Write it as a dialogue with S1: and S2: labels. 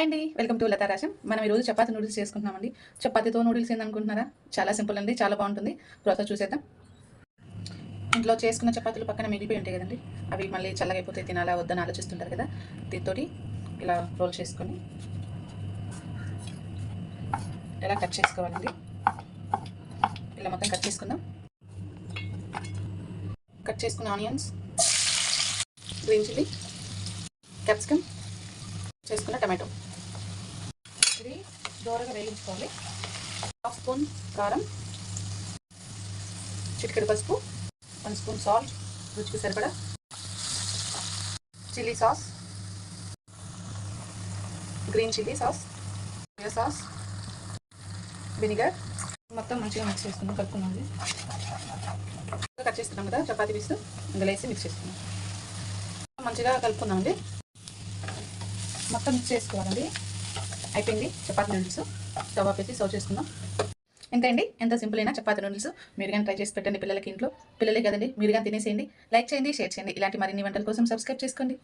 S1: Hi అండి welcome to Lata రాశం. మనం ఈరోజు చపాతీ నూడిల్స్ చేసుకుంటున్నామండి. చపాతీతో నూడిల్స్ ఏందనుకుంటున్నారా? చాలా సింపుల్ అండి చాలా బాగుంటుంది. ప్రాసెస్ చూసేద్దాం. ఇంట్లో చేసుకున్న చపాతీలు పక్కన మిగిలిపోయి ఉంటాయి కదండి. అవి మళ్ళీ చల్లగైపోతే తినాలా వద్దని ఆలోచిస్తుంటారు కదా. దీంతో ఇలా రోల్ చేసుకొని ఇలా కట్ చేసుకోవాలండి? ఇలా మొత్తం కట్ చేసుకుందాం. కట్ చేసుకున్న ఆనియన్స్ గ్రీన్ చిల్లీ క్యాప్సికమ్ చేసుకున్న టమాటో దూరగా వేయించుకోవాలి. హాఫ్ స్పూన్ కారం చిటికెడు పసుపు వన్ స్పూన్ సాల్ట్ రుచికి సరిపడా chilli sauce green chilli sauce soya sauce vinegar. మొత్తం మంచిగా మిక్స్ చేసుకున్నాం కలుపుకున్నాం కట్ చేస్తున్నాం కదా చపాతీ పీస్. ఇందులో వేసి మిక్స్ చేసుకున్నాం మంచిగా కలుపుకుందామండి మొత్తం మిక్స్ చేసుకోవాలండి. అయిపోయింది చపాతీ నూడిల్స్ స్టవ్ ఆపేసి సర్వ్ చేసుకుందాం. ఎంత అండి? ఎంత సింపుల్ అయినా చపాతీ నూడిల్స్ మీరు కానీ ట్రై చేసి పెట్టండి పిల్లలకి ఇంట్లో. పిల్లలే కదండి మీరు కానీ తినేసేయండి లైక్ చేయండి షేర్ చేయండి. ఇలాంటి మరిన్ని వంటల కోసం సబ్స్క్రైబ్ చేసుకోండి.